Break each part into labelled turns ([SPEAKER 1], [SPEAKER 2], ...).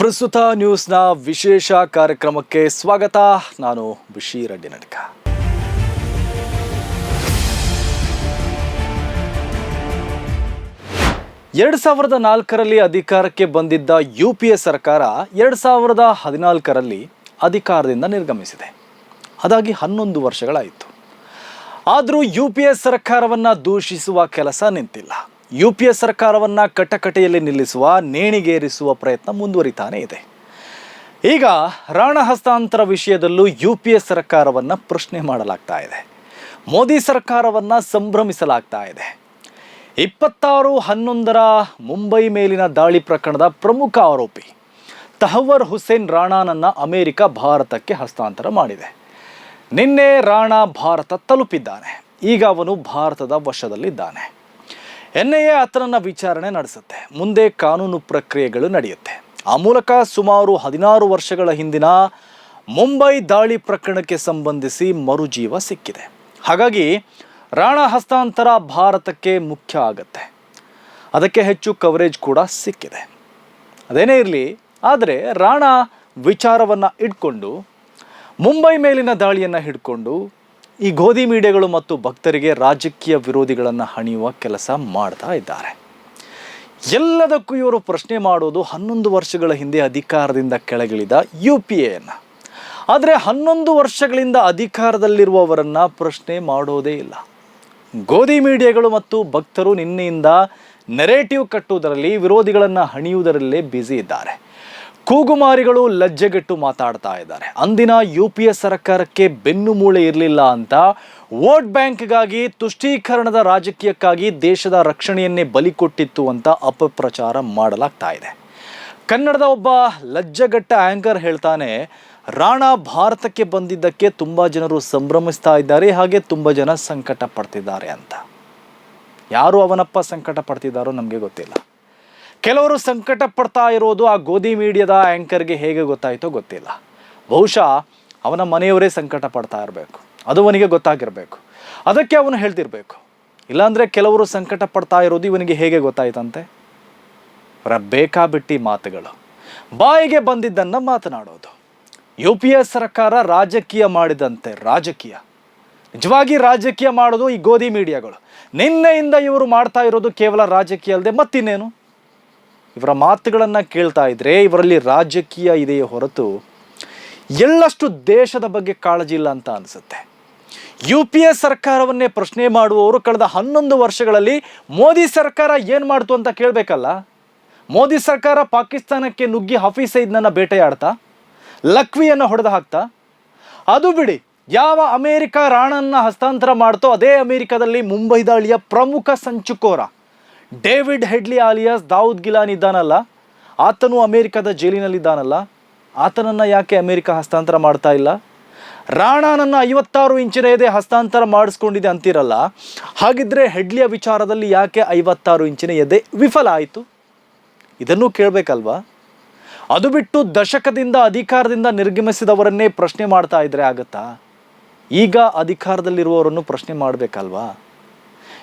[SPEAKER 1] ಪ್ರಸ್ತುತ ನ್ಯೂಸ್ನ ವಿಶೇಷ ಕಾರ್ಯಕ್ರಮಕ್ಕೆ ಸ್ವಾಗತ. ನಾನು ಬಿಷಿ ರೆಡ್ಡಿ ನಡ್ಕ ಎರಡು ಸಾವಿರದ ನಾಲ್ಕರಲ್ಲಿ ಅಧಿಕಾರಕ್ಕೆ ಬಂದಿದ್ದ ಯು ಪಿ ಎ ಸರ್ಕಾರ ಎರಡು ಸಾವಿರದ ಹದಿನಾಲ್ಕರಲ್ಲಿ ಅಧಿಕಾರದಿಂದ ನಿರ್ಗಮಿಸಿದೆ. ಅದಾಗಿ ಹನ್ನೊಂದು ವರ್ಷಗಳಾಯಿತು. ಆದರೂ ಯು ಪಿ ಎ ಸರ್ಕಾರವನ್ನು ದೂಷಿಸುವ ಕೆಲಸ ನಿಂತಿಲ್ಲ. ಯು ಪಿ ಎ ಸರ್ಕಾರವನ್ನು ಕಟಕಟೆಯಲ್ಲಿ ನಿಲ್ಲಿಸುವ, ನೇಣಿಗೇರಿಸುವ ಪ್ರಯತ್ನ ಮುಂದುವರಿತಾನೆ ಇದೆ. ಈಗ ರಾಣ ಹಸ್ತಾಂತರ ವಿಷಯದಲ್ಲೂ ಯು ಪಿ ಎ ಸರ್ಕಾರವನ್ನು ಪ್ರಶ್ನೆ ಮಾಡಲಾಗ್ತಾ ಇದೆ. ಮೋದಿ ಸರ್ಕಾರವನ್ನು ಸಂಭ್ರಮಿಸಲಾಗ್ತಾ ಇದೆ. ಇಪ್ಪತ್ತಾರು ಹನ್ನೊಂದರ ಮುಂಬೈ ಮೇಲಿನ ದಾಳಿ ಪ್ರಕರಣದ ಪ್ರಮುಖ ಆರೋಪಿ ತಹವರ್ ಹುಸೇನ್ ರಾಣಾನನ್ನು ಅಮೆರಿಕ ಭಾರತಕ್ಕೆ ಹಸ್ತಾಂತರ ಮಾಡಿದೆ. ನಿನ್ನೆ ರಾಣಾ ಭಾರತ ತಲುಪಿದ್ದಾನೆ. ಈಗ ಅವನು ಭಾರತದ ವಶದಲ್ಲಿದ್ದಾನೆ. ಎನ್ ಐ ಎ ವಿಚಾರಣೆ ನಡೆಸುತ್ತೆ. ಮುಂದೆ ಕಾನೂನು ಪ್ರಕ್ರಿಯೆಗಳು ನಡೆಯುತ್ತೆ. ಆ ಮೂಲಕ ಸುಮಾರು ಹದಿನಾರು ವರ್ಷಗಳ ಹಿಂದಿನ ಮುಂಬೈ ದಾಳಿ ಪ್ರಕರಣಕ್ಕೆ ಸಂಬಂಧಿಸಿ ಮರುಜೀವ ಸಿಕ್ಕಿದೆ. ಹಾಗಾಗಿ ರಾಣಾ ಹಸ್ತಾಂತರ ಭಾರತಕ್ಕೆ ಮುಖ್ಯ ಆಗತ್ತೆ. ಅದಕ್ಕೆ ಹೆಚ್ಚು ಕವರೇಜ್ ಕೂಡ ಸಿಕ್ಕಿದೆ. ಅದೇನೇ ಇರಲಿ, ಆದರೆ ರಾಣಾ ವಿಚಾರವನ್ನು ಇಟ್ಕೊಂಡು ಮುಂಬೈ ಮೇಲಿನ ದಾಳಿಯನ್ನು ಹಿಡ್ಕೊಂಡು ಈ ಗೋಧಿ ಮೀಡಿಯಾಗಳು ಮತ್ತು ಭಕ್ತರಿಗೆ ರಾಜಕೀಯ ವಿರೋಧಿಗಳನ್ನು ಹಣಿಯುವ ಕೆಲಸ ಮಾಡ್ತಾ ಇದ್ದಾರೆ. ಎಲ್ಲದಕ್ಕೂ ಇವರು ಪ್ರಶ್ನೆ ಮಾಡೋದು ಹನ್ನೊಂದು ವರ್ಷಗಳ ಹಿಂದೆ ಅಧಿಕಾರದಿಂದ ಕೆಳಗಿಳಿದ ಯು ಪಿ ಎನ್ನು ಆದರೆ ಹನ್ನೊಂದು ವರ್ಷಗಳಿಂದ ಅಧಿಕಾರದಲ್ಲಿರುವವರನ್ನು ಪ್ರಶ್ನೆ ಮಾಡೋದೇ ಇಲ್ಲ. ಗೋಧಿ ಮೀಡಿಯಾಗಳು ಮತ್ತು ಭಕ್ತರು ನಿನ್ನೆಯಿಂದ ನೆರೇಟಿವ್ ಕಟ್ಟುವುದರಲ್ಲಿ, ವಿರೋಧಿಗಳನ್ನು ಹಣಿಯುವುದರಲ್ಲೇ ಬ್ಯುಸಿ ಇದ್ದಾರೆ. ಕೂಗುಮಾರಿಗಳು ಲಜ್ಜೆಗೆಟ್ಟು ಮಾತಾಡ್ತಾ ಇದ್ದಾರೆ. ಅಂದಿನ ಯು ಪಿ ಎ ಸರ್ಕಾರಕ್ಕೆ ಬೆನ್ನು ಮೂಳೆ ಇರಲಿಲ್ಲ ಅಂತ ವೋಟ್ ಬ್ಯಾಂಕ್ಗಾಗಿ ತುಷ್ಟೀಕರಣದ ರಾಜಕೀಯಕ್ಕಾಗಿ ದೇಶದ ರಕ್ಷಣೆಯನ್ನೇ ಬಲಿ ಕೊಟ್ಟಿತ್ತು ಅಂತ ಅಪಪ್ರಚಾರ ಮಾಡಲಾಗ್ತಾ ಇದೆ. ಕನ್ನಡದ ಒಬ್ಬ ಲಜ್ಜೆಗಟ್ಟ ಆಂಕರ್ ಹೇಳ್ತಾನೆ, ರಾಣಾ ಭಾರತಕ್ಕೆ ಬಂದಿದ್ದಕ್ಕೆ ತುಂಬ ಜನರು ಸಂಭ್ರಮಿಸ್ತಾ ಇದ್ದಾರೆ, ಹಾಗೆ ತುಂಬ ಜನ ಸಂಕಟ ಪಡ್ತಿದ್ದಾರೆ ಅಂತ. ಯಾರು ಅವನಪ್ಪ ಸಂಕಟ ಪಡ್ತಿದ್ದಾರೋ ನಮಗೆ ಗೊತ್ತಿಲ್ಲ. ಕೆಲವರು ಸಂಕಟ ಪಡ್ತಾ ಇರೋದು ಆ ಗೋಧಿ ಮೀಡಿಯಾದ ಆ್ಯಂಕರ್ಗೆ ಹೇಗೆ ಗೊತ್ತಾಯಿತೋ ಗೊತ್ತಿಲ್ಲ. ಬಹುಶಃ ಅವನ ಮನೆಯವರೇ ಸಂಕಟ ಪಡ್ತಾ ಇರಬೇಕು. ಅದು ಅವನಿಗೆ ಗೊತ್ತಾಗಿರಬೇಕು. ಅದಕ್ಕೆ ಅವನು ಹೇಳ್ತಿರ್ಬೇಕು. ಇಲ್ಲಾಂದರೆ ಕೆಲವರು ಸಂಕಟ ಪಡ್ತಾ ಇರೋದು ಇವನಿಗೆ ಹೇಗೆ ಗೊತ್ತಾಯ್ತಂತೆ? ಬೇಕಾಬಿಟ್ಟಿ ಮಾತುಗಳು. ಬಾಯಿಗೆ ಬಂದಿದ್ದನ್ನು ಮಾತನಾಡೋದು. ಯು ಪಿ ಎ ಸರ್ಕಾರ ರಾಜಕೀಯ ಮಾಡಿದಂತೆ ರಾಜಕೀಯ. ನಿಜವಾಗಿ ರಾಜಕೀಯ ಮಾಡೋದು ಈ ಗೋಧಿ ಮೀಡಿಯಾಗಳು. ನಿನ್ನೆಯಿಂದ ಇವರು ಮಾಡ್ತಾ ಇರೋದು ಕೇವಲ ರಾಜಕೀಯ ಅಲ್ಲದೆ ಮತ್ತಿನ್ನೇನು? ಇವರ ಮಾತುಗಳನ್ನು ಕೇಳ್ತಾ ಇದ್ರೆ ಇವರಲ್ಲಿ ರಾಜಕೀಯ ಇದೆಯೇ ಹೊರತು ಎಳ್ಳಷ್ಟು ದೇಶದ ಬಗ್ಗೆ ಕಾಳಜಿ ಇಲ್ಲ ಅಂತ ಅನಿಸುತ್ತೆ. ಯು ಪಿ ಎ ಸರ್ಕಾರವನ್ನೇ ಪ್ರಶ್ನೆ ಮಾಡುವವರು ಕಳೆದ ಹನ್ನೊಂದು ವರ್ಷಗಳಲ್ಲಿ ಮೋದಿ ಸರ್ಕಾರ ಏನು ಮಾಡ್ತು ಅಂತ ಕೇಳಬೇಕಲ್ಲ? ಮೋದಿ ಸರ್ಕಾರ ಪಾಕಿಸ್ತಾನಕ್ಕೆ ನುಗ್ಗಿ ಹಫೀಸ್ ಸೈದ್ನನ್ನ ಬೇಟೆಯಾಡ್ತಾ, ಲಕ್ವಿಯನ್ನು ಹೊಡೆದು ಹಾಕ್ತಾ, ಅದು ಬಿಡಿ ಯಾವ ಅಮೇರಿಕ ರಾಣನ್ನ ಹಸ್ತಾಂತರ ಮಾಡ್ತೋ ಅದೇ ಅಮೇರಿಕದಲ್ಲಿ ಮುಂಬೈ ದಾಳಿಯ ಪ್ರಮುಖ ಸಂಚುಕೋರ. David Headley alias Daood Gilani ಇದ್ದಾನಲ್ಲ? ಆತನು ಅಮೇರಿಕದ ಜೈಲಿನಲ್ಲಿದ್ದಾನಲ್ಲ? ಆತನನ್ನು ಯಾಕೆ ಅಮೇರಿಕ ಹಸ್ತಾಂತರ ಮಾಡ್ತಾ ಇಲ್ಲ? ರಾಣಾನನ್ನು ಐವತ್ತಾರು ಇಂಚಿನ ಎದೆ ಹಸ್ತಾಂತರ ಮಾಡಿಸ್ಕೊಂಡಿದೆ ಅಂತಿರಲ್ಲ? ಹಾಗಿದ್ರೆ ಹೆಡ್ಲಿಯ ವಿಚಾರದಲ್ಲಿ ಯಾಕೆ ಐವತ್ತಾರು ಇಂಚಿನ ಎದೆ ವಿಫಲ ಆಯಿತು? ಇದನ್ನು ಕೇಳಬೇಕಲ್ವಾ? ಅದು ಬಿಟ್ಟು ದಶಕದಿಂದ ಅಧಿಕಾರದಿಂದ ನಿರ್ಗಮಿಸಿದವರನ್ನೇ ಪ್ರಶ್ನೆ ಮಾಡ್ತಾ ಇದ್ರೆ ಆಗತ್ತಾ? ಈಗ ಅಧಿಕಾರದಲ್ಲಿರುವವರನ್ನು ಪ್ರಶ್ನೆ ಮಾಡಬೇಕಲ್ವಾ?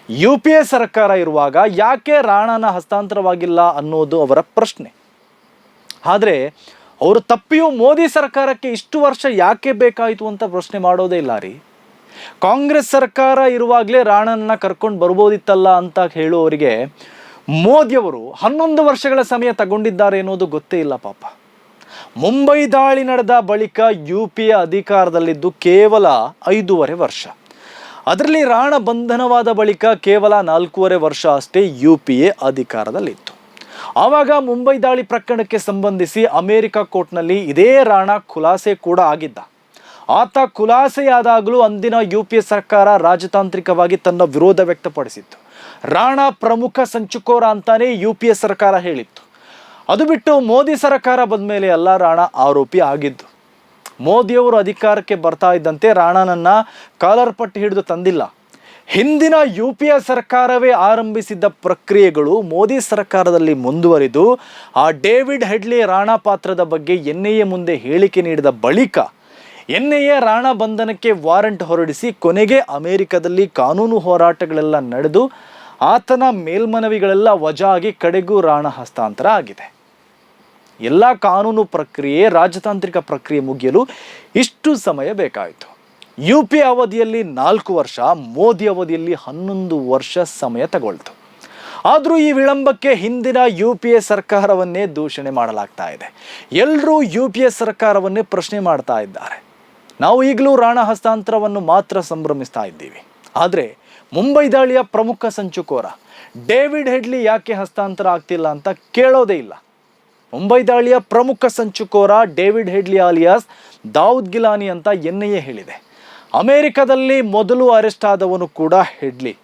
[SPEAKER 1] ಯು ಪಿ ಎ ಸರ್ಕಾರ ಇರುವಾಗ ಯಾಕೆ ರಾಣನ ಹಸ್ತಾಂತರವಾಗಿಲ್ಲ ಅನ್ನೋದು ಅವರ ಪ್ರಶ್ನೆ. ಆದರೆ ಅವರು ತಪ್ಪಿಯೂ ಮೋದಿ ಸರ್ಕಾರಕ್ಕೆ ಇಷ್ಟು ವರ್ಷ ಯಾಕೆ ಬೇಕಾಯಿತು ಅಂತ ಪ್ರಶ್ನೆ ಮಾಡೋದೇ ಇಲ್ಲ ರೀ. ಕಾಂಗ್ರೆಸ್ ಸರ್ಕಾರ ಇರುವಾಗಲೇ ರಾಣನನ್ನ ಕರ್ಕೊಂಡು ಬರ್ಬೋದಿತ್ತಲ್ಲ ಅಂತ ಹೇಳುವವರಿಗೆ ಮೋದಿಯವರು ಹನ್ನೊಂದು ವರ್ಷಗಳ ಸಮಯ ತಗೊಂಡಿದ್ದಾರೆ ಅನ್ನೋದು ಗೊತ್ತೇ ಇಲ್ಲ ಪಾಪ. ಮುಂಬೈ ದಾಳಿ ನಡೆದ ಬಳಿಕ ಯು ಪಿ ಎ ಅಧಿಕಾರದಲ್ಲಿದ್ದು ಕೇವಲ ಐದೂವರೆ ವರ್ಷ. ಅದರಲ್ಲಿ ರಾಣ ಬಂಧನವಾದ ಬಳಿಕ ಕೇವಲ ನಾಲ್ಕೂವರೆ ವರ್ಷ ಅಷ್ಟೇ ಯು ಪಿ ಎ ಅಧಿಕಾರದಲ್ಲಿತ್ತು. ಆವಾಗ ಮುಂಬೈ ದಾಳಿ ಪ್ರಕರಣಕ್ಕೆ ಸಂಬಂಧಿಸಿ ಅಮೆರಿಕ ಕೋರ್ಟ್ನಲ್ಲಿ ಇದೇ ರಾಣ ಖುಲಾಸೆ ಕೂಡ ಆಗಿದ್ದ. ಆತ ಖುಲಾಸೆಯಾದಾಗಲೂ ಅಂದಿನ ಯು ಪಿ ಎ ಸರ್ಕಾರ ರಾಜತಾಂತ್ರಿಕವಾಗಿ ತನ್ನ ವಿರೋಧ ವ್ಯಕ್ತಪಡಿಸಿತ್ತು. ರಾಣ ಪ್ರಮುಖ ಸಂಚುಕೋರ ಅಂತಾನೆ ಯು ಪಿ ಎ ಸರ್ಕಾರ ಹೇಳಿತ್ತು. ಅದು ಬಿಟ್ಟು ಮೋದಿ ಸರ್ಕಾರ ಬಂದ ಮೇಲೆ ಎಲ್ಲ ರಾಣ ಆರೋಪಿ ಆಗಿದ್ದು ಮೋದಿಯವರು ಅಧಿಕಾರಕ್ಕೆ ಬರ್ತಾ ಇದ್ದಂತೆ ರಾಣನನ್ನ ಕಾಲರ್ ಪಟ್ಟಿ ಹಿಡಿದು ತಂದಿಲ್ಲ. ಹಿಂದಿನ ಯು ಪಿ ಎ ಸರ್ಕಾರವೇ ಆರಂಭಿಸಿದ್ದ ಪ್ರಕ್ರಿಯೆಗಳು ಮೋದಿ ಸರ್ಕಾರದಲ್ಲಿ ಮುಂದುವರಿದು, ಆ ಡೇವಿಡ್ ಹೆಡ್ಲಿ ರಾಣಾ ಪಾತ್ರದ ಬಗ್ಗೆ ಎನ್ ಮುಂದೆ ಹೇಳಿಕೆ ನೀಡಿದ ಬಳಿಕ ಎನ್ ಎ ರಾಣಾ ಬಂಧನಕ್ಕೆ ವಾರಂಟ್ ಹೊರಡಿಸಿ ಕೊನೆಗೆ ಅಮೆರಿಕದಲ್ಲಿ ಕಾನೂನು ಹೋರಾಟಗಳೆಲ್ಲ ನಡೆದು, ಆತನ ಮೇಲ್ಮನವಿಗಳೆಲ್ಲ ವಜಾ ಆಗಿ ಕಡೆಗೂ ರಾಣ ಹಸ್ತಾಂತರ ಆಗಿದೆ. ಎಲ್ಲ ಕಾನೂನು ಪ್ರಕ್ರಿಯೆ, ರಾಜತಾಂತ್ರಿಕ ಪ್ರಕ್ರಿಯೆ ಮುಗಿಯಲು ಇಷ್ಟು ಸಮಯ ಬೇಕಾಯಿತು. ಯು ಪಿ ಅವಧಿಯಲ್ಲಿ ನಾಲ್ಕು ವರ್ಷ, ಮೋದಿ ಅವಧಿಯಲ್ಲಿ ಹನ್ನೊಂದು ವರ್ಷ ಸಮಯ ತಗೊಳ್ತು. ಆದರೂ ಈ ವಿಳಂಬಕ್ಕೆ ಹಿಂದಿನ ಯು ಪಿ ಎ ಸರ್ಕಾರವನ್ನೇ ದೂಷಣೆ ಮಾಡಲಾಗ್ತಾ ಇದೆ. ಎಲ್ಲರೂ ಯು ಪಿ ಎ ಸರ್ಕಾರವನ್ನೇ ಪ್ರಶ್ನೆ ಮಾಡ್ತಾ ಇದ್ದಾರೆ. ನಾವು ಈಗಲೂ ರಾಣ ಹಸ್ತಾಂತರವನ್ನು ಮಾತ್ರ ಸಂಭ್ರಮಿಸ್ತಾ ಇದ್ದೀವಿ. ಆದರೆ ಮುಂಬೈ ದಾಳಿಯ ಪ್ರಮುಖ ಸಂಚುಕೋರ ಡೇವಿಡ್ ಹೆಡ್ಲಿ ಯಾಕೆ ಹಸ್ತಾಂತರ ಆಗ್ತಿಲ್ಲ ಅಂತ ಕೇಳೋದೇ ಇಲ್ಲ. ಮುಂಬೈ ದಾಳಿಯ ಪ್ರಮುಖ ಸಂಚುಕೋರ David Headley alias Dawood Gilani ಅಂತ ಎನ್ ಹೇಳಿದೆ. ಅಮೆರಿಕದಲ್ಲಿ ಮೊದಲು ಅರೆಸ್ಟ್ ಆದವನು ಕೂಡ ಹೆಡ್ಲಿ.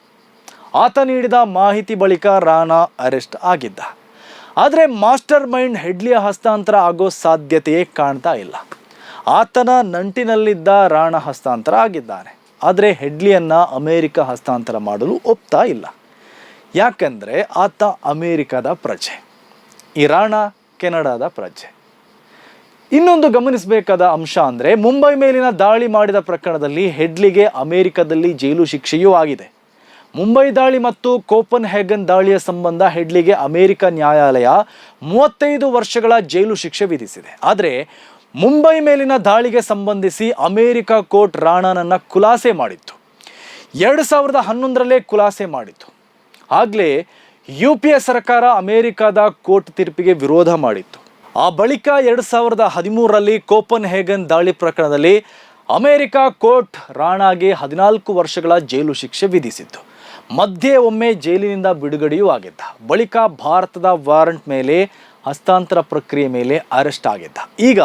[SPEAKER 1] ಆತ ನೀಡಿದ ಮಾಹಿತಿ ಬಳಿಕ ರಾಣಾ ಅರೆಸ್ಟ್ ಆಗಿದ್ದ. ಆದರೆ ಮಾಸ್ಟರ್ ಮೈಂಡ್ ಹೆಡ್ಲಿಯ ಹಸ್ತಾಂತರ ಆಗೋ ಸಾಧ್ಯತೆಯೇ ಕಾಣ್ತಾ ಇಲ್ಲ. ಆತನ ನಂಟಿನಲ್ಲಿದ್ದ ರಾಣಾ ಹಸ್ತಾಂತರ ಆಗಿದ್ದಾನೆ. ಆದರೆ ಹೆಡ್ಲಿಯನ್ನು ಅಮೇರಿಕ ಹಸ್ತಾಂತರ ಮಾಡಲು ಒಪ್ತಾ ಇಲ್ಲ. ಯಾಕಂದರೆ ಆತ ಅಮೇರಿಕದ ಪ್ರಜೆ. ಈ ರಾಣಾ ಕೆನಡಾದ ಪ್ರಜೆ. ಇನ್ನೊಂದು ಗಮನಿಸಬೇಕಾದ ಅಂಶ ಅಂದರೆ ಮುಂಬೈ ಮೇಲಿನ ದಾಳಿ ಮಾಡಿದ ಪ್ರಕರಣದಲ್ಲಿ ಹೆಡ್ಲಿಗೆ ಅಮೆರಿಕದಲ್ಲಿ ಜೈಲು ಶಿಕ್ಷೆಯೂ ಆಗಿದೆ. ಮುಂಬೈ ದಾಳಿ ಮತ್ತು ಕೋಪನ್ ಹ್ಯಾಗನ್ ದಾಳಿಯ ಸಂಬಂಧ ಹೆಡ್ಲಿಗೆ ಅಮೆರಿಕ ನ್ಯಾಯಾಲಯ ಮೂವತ್ತೈದು ವರ್ಷಗಳ ಜೈಲು ಶಿಕ್ಷೆ ವಿಧಿಸಿದೆ. ಆದರೆ ಮುಂಬೈ ಮೇಲಿನ ದಾಳಿಗೆ ಸಂಬಂಧಿಸಿ ಅಮೆರಿಕ ಕೋರ್ಟ್ ರಾಣಾನನ್ನ ಖುಲಾಸೆ ಮಾಡಿತ್ತು. ಎರಡು ಸಾವಿರದ ಹನ್ನೊಂದರಲ್ಲೇ ಖುಲಾಸೆ ಮಾಡಿತ್ತು. ಆಗಲೇ ಯು ಪಿ ಎ ಸರ್ಕಾರ ಅಮೆರಿಕದ ಕೋರ್ಟ್ ತೀರ್ಪಿಗೆ ವಿರೋಧ ಮಾಡಿತ್ತು. ಆ ಬಳಿಕ ಎರಡು ಸಾವಿರದ ಹದಿಮೂರರಲ್ಲಿ ಕೋಪನ್ ಹೇಗನ್ ದಾಳಿ ಪ್ರಕರಣದಲ್ಲಿ ಅಮೆರಿಕ ಕೋರ್ಟ್ ರಾಣಾಗೆ ಹದಿನಾಲ್ಕು ವರ್ಷಗಳ ಜೈಲು ಶಿಕ್ಷೆ ವಿಧಿಸಿತ್ತು. ಮಧ್ಯೆ ಒಮ್ಮೆ ಜೈಲಿನಿಂದ ಬಿಡುಗಡೆಯೂ ಆಗಿದ್ದ. ಬಳಿಕ ಭಾರತದ ವಾರಂಟ್ ಮೇಲೆ, ಹಸ್ತಾಂತರ ಪ್ರಕ್ರಿಯೆ ಮೇಲೆ ಅರೆಸ್ಟ್ ಆಗಿದ್ದ. ಈಗ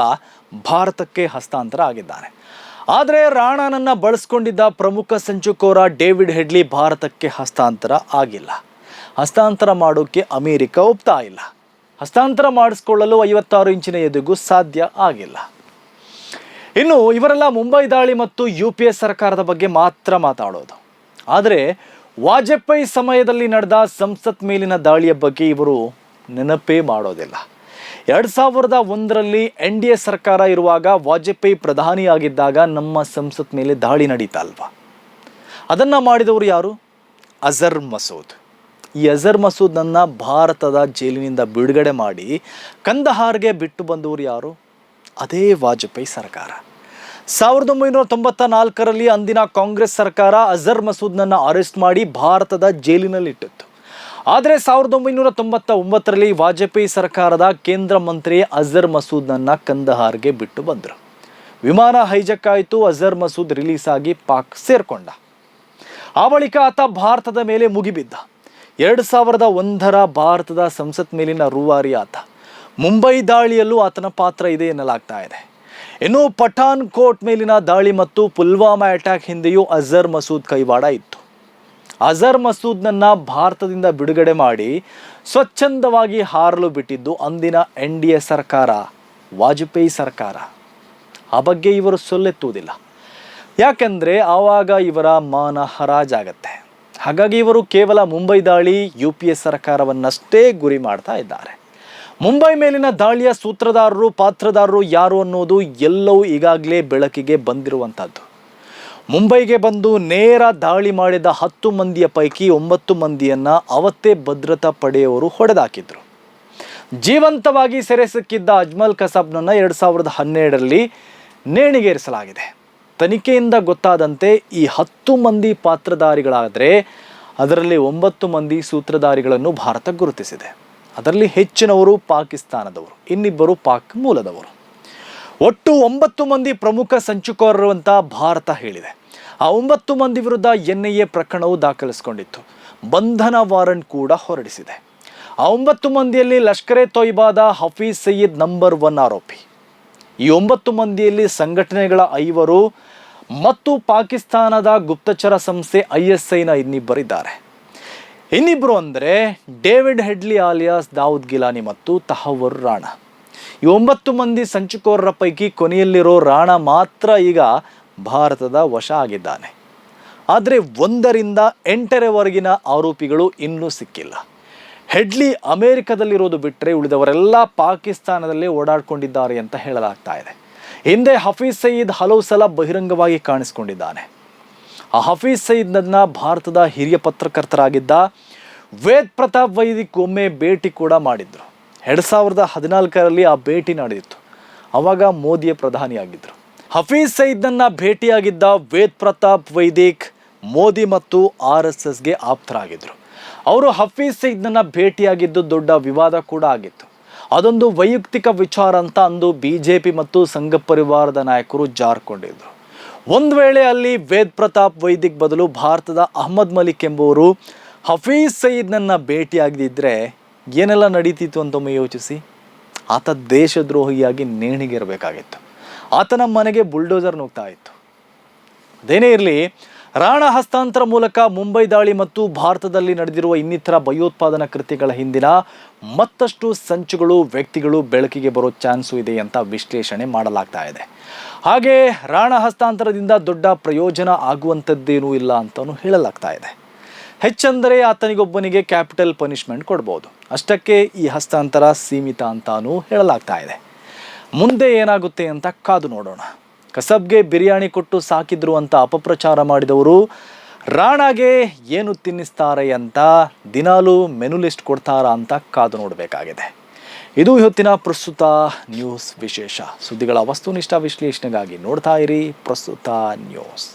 [SPEAKER 1] ಭಾರತಕ್ಕೆ ಹಸ್ತಾಂತರ ಆಗಿದ್ದಾನೆ ಆದರೆ ರಾಣಾನನ್ನ ಬಳಸ್ಕೊಂಡಿದ್ದ ಪ್ರಮುಖ ಸಂಚುಕೋರ ಡೇವಿಡ್ ಹೆಡ್ಲಿ ಭಾರತಕ್ಕೆ ಹಸ್ತಾಂತರ ಆಗಿಲ್ಲ. ಹಸ್ತಾಂತರ ಮಾಡೋಕ್ಕೆ ಅಮೇರಿಕ ಒಪ್ತಾ ಇಲ್ಲ. ಹಸ್ತಾಂತರ ಮಾಡಿಸ್ಕೊಳ್ಳಲು ಐವತ್ತಾರು ಇಂಚಿನ ಎದುಗೂ ಸಾಧ್ಯ ಆಗಿಲ್ಲ. ಇನ್ನು ಇವರೆಲ್ಲ ಮುಂಬೈ ದಾಳಿ ಮತ್ತು ಯು ಪಿ ಎಸ್ ಸರ್ಕಾರದ ಬಗ್ಗೆ ಮಾತ್ರ ಮಾತಾಡೋದು. ಆದರೆ ವಾಜಪೇಯಿ ಸಮಯದಲ್ಲಿ ನಡೆದ ಸಂಸತ್ ಮೇಲಿನ ದಾಳಿಯ ಬಗ್ಗೆ ಇವರು ನೆನಪೇ ಮಾಡೋದಿಲ್ಲ. ಎರಡು ಸಾವಿರದ ಒಂದರಲ್ಲಿ ಎನ್ ಡಿ ಎ ಸರ್ಕಾರ ಇರುವಾಗ ವಾಜಪೇಯಿ ಪ್ರಧಾನಿಯಾಗಿದ್ದಾಗ ನಮ್ಮ ಸಂಸತ್ ಮೇಲೆ ದಾಳಿ ನಡೀತಾ ಅಲ್ವಾ? ಅದನ್ನು ಮಾಡಿದವರು ಯಾರು? ಅಜರ್ ಮಸೂದ್. ಈ ಅಜರ್ ಮಸೂದ್ನನ್ನು ಭಾರತದ ಜೈಲಿನಿಂದ ಬಿಡುಗಡೆ ಮಾಡಿ ಕಂದಹಾರ್ಗೆ ಬಿಟ್ಟು ಬಂದವರು ಯಾರು? ಅದೇ ವಾಜಪೇಯಿ ಸರ್ಕಾರ. ಸಾವಿರದ ಒಂಬೈನೂರ ತೊಂಬತ್ತ ನಾಲ್ಕರಲ್ಲಿ ಅಂದಿನ ಕಾಂಗ್ರೆಸ್ ಸರ್ಕಾರ ಅಜರ್ ಮಸೂದ್ನನ್ನು ಅರೆಸ್ಟ್ ಮಾಡಿ ಭಾರತದ ಜೈಲಿನಲ್ಲಿಟ್ಟಿತ್ತು. ಆದರೆ ಸಾವಿರದ ಒಂಬೈನೂರ ತೊಂಬತ್ತ ಒಂಬತ್ತರಲ್ಲಿ ವಾಜಪೇಯಿ ಸರ್ಕಾರದ ಕೇಂದ್ರ ಮಂತ್ರಿ ಅಜರ್ ಮಸೂದ್ನನ್ನು ಕಂದಹಾರ್ಗೆ ಬಿಟ್ಟು ಬಂದರು. ವಿಮಾನ ಹೈಜಕ್ ಆಯಿತು ಅಜರ್ ಮಸೂದ್ ರಿಲೀಸ್ ಆಗಿ ಪಾಕ್ ಸೇರ್ಕೊಂಡ. ಆ ಬಳಿಕ ಆತ ಭಾರತದ ಮೇಲೆ ಮುಗಿಬಿದ್ದ. ಎರಡು ಸಾವಿರದ ಒಂದರ ಭಾರತದ ಸಂಸತ್ ಮೇಲಿನ ರೂವಾರಿ ಆತ. ಮುಂಬೈ ದಾಳಿಯಲ್ಲೂ ಆತನ ಪಾತ್ರ ಇದೆ ಎನ್ನಲಾಗ್ತಾ ಇದೆ. ಇನ್ನು ಪಠಾನ್ ಕೋಟ್ ಮೇಲಿನ ದಾಳಿ ಮತ್ತು ಪುಲ್ವಾಮಾ ಅಟ್ಯಾಕ್ ಹಿಂದೆಯೂ ಅಜರ್ ಮಸೂದ್ ಕೈವಾಡ ಇತ್ತು. ಅಜರ್ ಮಸೂದ್ನನ್ನ ಭಾರತದಿಂದ ಬಿಡುಗಡೆ ಮಾಡಿ ಸ್ವಚ್ಛಂದವಾಗಿ ಹಾರಲು ಬಿಟ್ಟಿದ್ದು ಅಂದಿನ ಎನ್ ಡಿ ಎ ಸರ್ಕಾರ, ವಾಜಪೇಯಿ ಸರ್ಕಾರ. ಆ ಬಗ್ಗೆ ಇವರು ಸೊಲ್ಲೆತ್ತುವುದಿಲ್ಲ. ಯಾಕೆಂದರೆ ಆವಾಗ ಇವರ ಮಾನ ಹರಾಜಾಗತ್ತೆ. ಹಾಗಾಗಿ ಇವರು ಕೇವಲ ಮುಂಬೈ ದಾಳಿ ಯು ಪಿ ಎ ಸರ್ಕಾರವನ್ನಷ್ಟೇ ಗುರಿ ಮಾಡ್ತಾ ಇದ್ದಾರೆ. ಮುಂಬೈ ಮೇಲಿನ ದಾಳಿಯ ಸೂತ್ರಧಾರರು ಪಾತ್ರದಾರರು ಯಾರು ಅನ್ನೋದು ಎಲ್ಲವೂ ಈಗಾಗಲೇ ಬೆಳಕಿಗೆ ಬಂದಿರುವಂಥದ್ದು. ಮುಂಬೈಗೆ ಬಂದು ನೇರ ದಾಳಿ ಮಾಡಿದ ಹತ್ತು ಮಂದಿಯ ಪೈಕಿ ಒಂಬತ್ತು ಮಂದಿಯನ್ನು ಅವತ್ತೇ ಭದ್ರತಾ ಪಡೆಯವರು ಹೊಡೆದಾಕಿದ್ರು. ಜೀವಂತವಾಗಿ ಸೆರೆ ಸಿಕ್ಕಿದ್ದ ಅಜ್ಮಲ್ ಕಸಾಬ್ನನ್ನು ಎರಡು ಸಾವಿರದ ಹನ್ನೆರಡರಲ್ಲಿ ನೇಣಿಗೇರಿಸಲಾಗಿದೆ. ತನಿಖೆಯಿಂದ ಗೊತ್ತಾದಂತೆ ಈ ಹತ್ತು ಮಂದಿ ಪಾತ್ರಧಾರಿಗಳಾದರೆ ಅದರಲ್ಲಿ ಒಂಬತ್ತು ಮಂದಿ ಸೂತ್ರಧಾರಿಗಳನ್ನು ಭಾರತ ಗುರುತಿಸಿದೆ. ಅದರಲ್ಲಿ ಹೆಚ್ಚಿನವರು ಪಾಕಿಸ್ತಾನದವರು, ಇನ್ನಿಬ್ಬರು ಪಾಕ್ ಮೂಲದವರು. ಒಟ್ಟು ಒಂಬತ್ತು ಮಂದಿ ಪ್ರಮುಖ ಸಂಚುಕೋರರು ಅಂತ ಭಾರತ ಹೇಳಿದೆ. ಆ ಒಂಬತ್ತು ಮಂದಿ ವಿರುದ್ಧ ಎನ್ ಐ ಎ ಪ್ರಕರಣವು ದಾಖಲಿಸಿಕೊಂಡಿತ್ತು. ಬಂಧನ ವಾರಂಟ್ ಕೂಡ ಹೊರಡಿಸಿದೆ. ಆ ಒಂಬತ್ತು ಮಂದಿಯಲ್ಲಿ ಲಷ್ಕರೆ ತೊಯ್ಬಾದ ಹಫೀಜ್ ಸಯೀದ್ ನಂಬರ್ ಒನ್ ಆರೋಪಿ. ಈ ಒಂಬತ್ತು ಮಂದಿಯಲ್ಲಿ ಸಂಘಟನೆಗಳ ಐವರು ಮತ್ತು ಪಾಕಿಸ್ತಾನದ ಗುಪ್ತಚರ ಸಂಸ್ಥೆ ಐ ಎಸ್ ಐನ ಇನ್ನಿಬ್ಬರಿದ್ದಾರೆ. ಇನ್ನಿಬ್ಬರು ಅಂದರೆ David Headley alias, Dawood Gilani ಮತ್ತು ತಹವರ್ ರಾಣಾ. ಈ ಒಂಬತ್ತು ಮಂದಿ ಸಂಚುಕೋರರ ಪೈಕಿ ಕೊನೆಯಲ್ಲಿರೋ ರಾಣ ಮಾತ್ರ ಈಗ ಭಾರತದ ವಶ ಆಗಿದ್ದಾನೆ. ಆದರೆ ಒಂದರಿಂದ ಎಂಟರವರೆಗಿನ ಆರೋಪಿಗಳು ಇನ್ನೂ ಸಿಕ್ಕಿಲ್ಲ. ಹೆಡ್ಲಿ ಅಮೇರಿಕದಲ್ಲಿರೋದು ಬಿಟ್ಟರೆ ಉಳಿದವರೆಲ್ಲ ಪಾಕಿಸ್ತಾನದಲ್ಲೇ ಓಡಾಡ್ಕೊಂಡಿದ್ದಾರೆ ಅಂತ ಹೇಳಲಾಗ್ತಾ ಇದೆ. ಹಿಂದೆ ಹಫೀಜ್ ಸಯೀದ್ ಹಲವು ಸಲ ಬಹಿರಂಗವಾಗಿ ಕಾಣಿಸ್ಕೊಂಡಿದ್ದಾನೆ. ಆ ಹಫೀಜ್ ಸಯೀದ್ನನ್ನ ಭಾರತದ ಹಿರಿಯ ಪತ್ರಕರ್ತರಾಗಿದ್ದ ವೇದ್ ಪ್ರತಾಪ್ ವೈದಿಕ್ ಒಮ್ಮೆ ಭೇಟಿ ಕೂಡ ಮಾಡಿದ್ರು. ಎರಡು ಸಾವಿರದ ಹದಿನಾಲ್ಕರಲ್ಲಿ ಆ ಭೇಟಿ ನಡೆದಿತ್ತು. ಅವಾಗ ಮೋದಿಯ ಪ್ರಧಾನಿಯಾಗಿದ್ದರು ಹಫೀಜ್ ಸಯೀದ್ನನ್ನು ಭೇಟಿಯಾಗಿದ್ದ ವೇದ್ ಪ್ರತಾಪ್ ವೈದಿಕ್ ಮೋದಿ ಮತ್ತು ಆರ್ ಎಸ್ ಎಸ್ಗೆ ಆಪ್ತರಾಗಿದ್ದರು ಅವರು ಹಫೀಜ್ ಸೈದ್ನ ಭೇಟಿಯಾಗಿದ್ದು ದೊಡ್ಡ ವಿವಾದ ಕೂಡ ಆಗಿತ್ತು. ಅದೊಂದು ವೈಯಕ್ತಿಕ ವಿಚಾರ ಅಂತ ಅಂದು ಬಿ ಜೆ ಪಿ ಮತ್ತು ಸಂಘ ಪರಿವಾರದ ನಾಯಕರು ಜಾರ್ಕೊಂಡಿದ್ರು. ಒಂದು ವೇಳೆ ಅಲ್ಲಿ ವೇದ್ ಪ್ರತಾಪ್ ವೈದಿಕ್ ಬದಲು ಭಾರತದ ಅಹ್ಮದ್ ಮಲಿಕ್ ಎಂಬುವರು ಹಫೀಜ್ ಸಯೀದ್ನನ್ನ ಭೇಟಿಯಾಗದಿದ್ದರೆ ಏನೆಲ್ಲ ನಡೀತಿತ್ತು ಅಂತೊಮ್ಮೆ ಯೋಚಿಸಿ. ಆತ ದೇಶದ್ರೋಹಿಯಾಗಿ ನೇಣಿಗಿರಬೇಕಾಗಿತ್ತು. ಆತನ ಮನೆಗೆ ಬುಲ್ಡೋಸರ್ ನುಗ್ತಾ ಇತ್ತು. ಅದೇನೇ ಇರಲಿ ರಾಣ ಹಸ್ತಾಂತರ ಮೂಲಕ ಮುಂಬೈ ದಾಳಿ ಮತ್ತು ಭಾರತದಲ್ಲಿ ನಡೆದಿರುವ ಇನ್ನಿತರ ಭಯೋತ್ಪಾದನಾ ಕೃತ್ಯಗಳ ಹಿಂದಿನ ಮತ್ತಷ್ಟು ಸಂಚುಗಳು, ವ್ಯಕ್ತಿಗಳು ಬೆಳಕಿಗೆ ಬರೋ ಚಾನ್ಸು ಇದೆ ಅಂತ ವಿಶ್ಲೇಷಣೆ ಮಾಡಲಾಗ್ತಾ ಇದೆ. ಹಾಗೆ ರಾಣ ಹಸ್ತಾಂತರದಿಂದ ದೊಡ್ಡ ಪ್ರಯೋಜನ ಆಗುವಂಥದ್ದೇನೂ ಇಲ್ಲ ಅಂತಲೂ ಹೇಳಲಾಗ್ತಾ ಇದೆ. ಹೆಚ್ಚೆಂದರೆ ಆತನಿಗೊಬ್ಬನಿಗೆ ಕ್ಯಾಪಿಟಲ್ ಪನಿಷ್ಮೆಂಟ್ ಕೊಡ್ಬೋದು. ಅಷ್ಟಕ್ಕೆ ಈ ಹಸ್ತಾಂತರ ಸೀಮಿತ ಅಂತಾನೂ ಹೇಳಲಾಗ್ತಾ ಇದೆ. ಮುಂದೆ ಏನಾಗುತ್ತೆ ಅಂತ ಕಾದು ನೋಡೋಣ. ಕಸಬ್ಗೆ ಬಿರಿಯಾನಿ ಕೊಟ್ಟು ಸಾಕಿದ್ರು ಅಂತ ಅಪಪ್ರಚಾರ ಮಾಡಿದವರು, ರಾಣಾಗೆ ಏನು ತಿನ್ನಿಸ್ತಾರೆ ಅಂತ ದಿನಾಲೂ ಮೆನು ಲಿಸ್ಟ್ ಕೊಡ್ತಾರಾ ಅಂತ ಕಾದು ನೋಡಬೇಕಾಗಿದೆ. ಇದು ಇವತ್ತಿನ ಪ್ರಸ್ತುತ ನ್ಯೂಸ್ ವಿಶೇಷ. ಸುದ್ದಿಗಳ ವಸ್ತುನಿಷ್ಠ ವಿಶ್ಲೇಷಣೆಗಾಗಿ ನೋಡ್ತಾ ಇರಿ ಪ್ರಸ್ತುತ ನ್ಯೂಸ್.